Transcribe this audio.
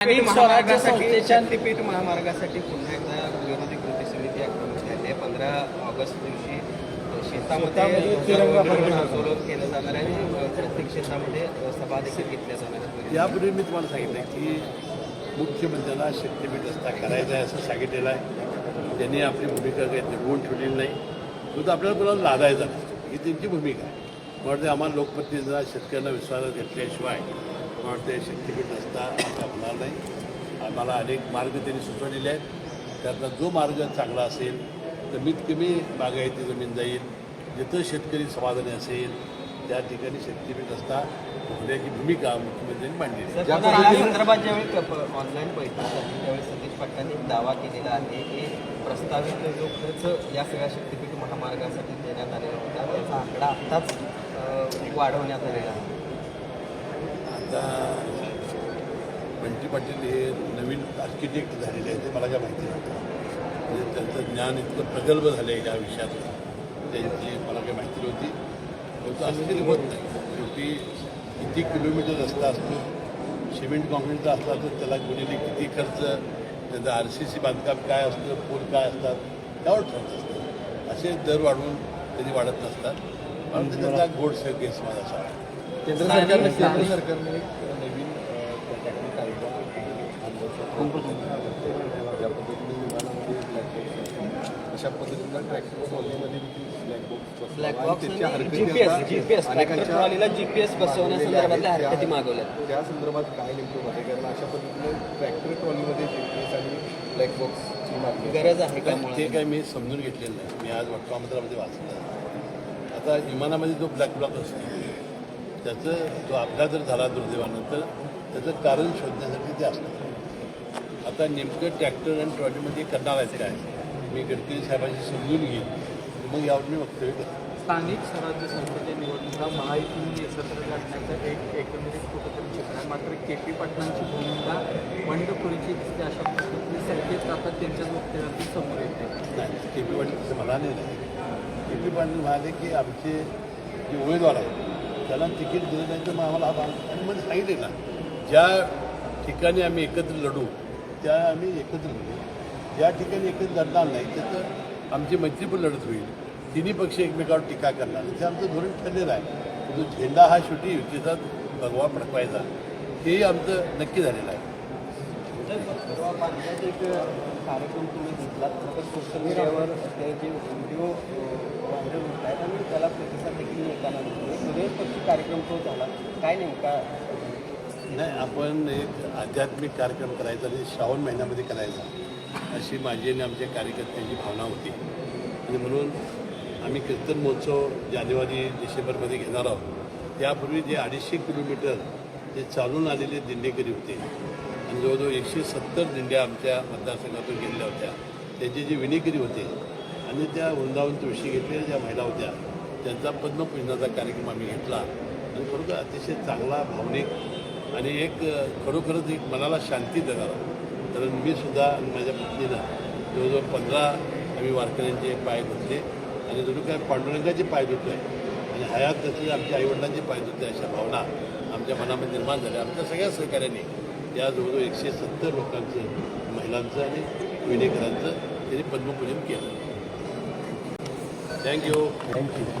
महामार्गासाठी शक्तीपीठ महामार्गासाठी पुन्हा एकदा विरोधी कृती समिती आक्रमक झाली आहे. पंधरा ऑगस्ट दिवशी शेतामध्ये. आंदोलन केलं जाणार आहे. आणि प्रत्येक क्षेत्रामध्ये सभा देखील घेतल्या जाणार आहेत. यापूर्वी मी तुम्हाला सांगितलं की मुख्यमंत्र्यांना शक्तीपीठ रस्ता करायचा आहे असं सांगितलेलं आहे. त्यांनी आपली भूमिका काही निभवून ठेवलेली नाही. तो तर आपल्याला कोणाला लादायचा नसतो. ही त्यांची भूमिका आहे. वाटते आम्हाला लोकप्रतिनिधींना शेतकऱ्यांना विश्वासात घेतल्याशिवाय वाटते शक्तीपीठ रस्ता आता होणार नाही. आम्हाला अनेक मार्ग त्यांनी सुचवलेले आहेत. त्यातला जो मार्ग चांगला असेल कमीत कमी बागायती जमीन जाईल. जिथं शेतकरी समाधानी असेल त्या ठिकाणी शक्तीपीठ रस्ता होण्याची भूमिका मुख्यमंत्र्यांनी या संदर्भात ज्यावेळी ऑनलाईन बैठक झाली त्यावेळी सतीश पाटलांनी एक दावा केलेला आहे की प्रस्तावित जो खर्च या सगळ्या शक्तीपीठ महामार्गासाठी देण्यात आलेला होता त्याचा आकडा आत्ताच वाढवण्यात आलेला आहे. आता बंटी पाटील हे नवीन आर्किटेक्ट झालेले आहेत ते मला काय माहिती नव्हतं. म्हणजे त्यांचं ज्ञान इतकं प्रगल्भ झालं आहे या विषयात. त्यांची मला काही माहिती नव्हती. होतं असं तरी होत नाही. शेवटी किती किलोमीटर रस्ता असतो सिमेंट कॉन्क्रीटचा असला तर त्याला गुणिले किती खर्च त्याचं आर सी सी बांधकाम काय असतं पूल काय असतात त्यावर ठरत असतं. असे दर वाढवून कधी वाढत नसतात. पण त्याचा गोडसे केस माझा असा केंद्र सरकारने केंद्र सरकारने एक नवीन ज्या पद्धतीने विमानामध्ये ब्लॅक बॉक्स अशा पद्धतीनं ट्रॅक्टर ट्रॉलीमध्ये ब्लॅक बॉक्स ब्लॅक आणि बॉक्स त्याच्या आणि हरकती जीपीएस आता जीपीएस ट्रॅक्टर अनेकांच्या ट्रॉलीला जीपीएस बसवण्यासंदर्भातल्या हरकती मागवल्या त्या- त्या संदर्भात काय नेमकं होते कारण अशा पद्धतीने ट्रॅक्टर ट्रॉलीमध्ये जीपीएस आणि ब्लॅक बॉक्सची मागणी गरज आहे का ते काय मी समजून घेतलेलं नाही. मी आज वर्तमानपत्रामध्ये वाचलं. आता विमानामध्ये जो ब्लॅक ब्लॉक असतो त्याचं जो अपघात जर झाला दुर्दैवानं तर त्याचं कारण शोधण्यासाठी ते असतं आता नेमकं ट्रॅक्टर आणि ट्रॉलीमध्ये करणार आहेत काय? मी गडकरी साहेबांशी समजून घेईन. मग यावर मी वक्तव्य करेन स्थानिक स्वराज्य संस्थेच्या निवडणुका महायुतीने एकत्र लढण्याचं एक एकंदरीत कुठंतरी चित्र आहे. मात्र के पी पाटलांची भूमिका बंडखोरीची दिसते अशा पद्धतीने संकेत आता त्यांच्याच वक्तव्यातून समोर येते. नाही के पी पाटील तसं म्हणाले नाही. के पी पाटील म्हणाले की आमचे जे उमेदवार आहेत त्याला तिकीट दिलं नाही तर मग आम्हाला हा भाग आणि म्हणजे सांगितले ना ज्या ठिकाणी आम्ही एकत्र लढू त्या आम्ही एकत्र लढू. ज्या ठिकाणी एकत्र लढणार नाही त्याचं आमची मैत्री पण लढत होईल. तिन्ही पक्ष एकमेकावर टीका करणार. ते आमचं धोरण ठरलेलं आहे. जो झेंडा हा शेवटी युतीचा भगवा फडकवायचा. हेही आमचं नक्की झालेलं आहे. एक कार्यक्रम तुम्ही घेतला सोशल मीडियावर व्हिडिओ व्हायरल होत आहेत आणि त्याला प्रतिसाद देखील मिळताना दिसतोय सुरेश पक्षी कार्यक्रम तो झाला. काय नेमका? नाही आपण एक आध्यात्मिक कार्यक्रम करायचा आणि श्रावण महिन्यामध्ये करायचा. अशी माझी आणि आमच्या कार्यकर्त्यांची भावना होती. आणि म्हणून आम्ही कीर्तन महोत्सव जानेवारी डिसेंबरमध्ये घेणार आहोत. त्यापूर्वी जे अडीचशे किलोमीटर जे चालून आलेले दिंडेकरी होते आणि जवळजवळ एकशे सत्तर दिंड्या आमच्या मतदारसंघातून गेलेल्या होत्या. त्यांचे जे विनेकरी होते आणि त्या वृंदावन तुळशी घेतलेल्या ज्या महिला होत्या त्यांचा पद्मपूजनाचा कार्यक्रम आम्ही घेतला. आणि खरोखर अतिशय चांगला भावनिक आणि एक खरोखरच एक मनाला शांती देणारा. कारण मी सुद्धा आणि माझ्या पत्नीनं जवळजवळ पंधरा आम्ही वारकऱ्यांचे पाय धुतले आणि जणू काय पांडुरंगाचे पाय धुतले आणि हयात तसे आमच्या आईवडिलांचे पाय धुतले अशा भावना आमच्या मनामध्ये निर्माण झाल्या. आमच्या सगळ्या सहकार्याने या जवळजवळ एकशे सत्तर लोकांचं महिलांचं आणि विनेकरांचं त्यांनी पद्मपूजन केलं. Thank you. Thank you.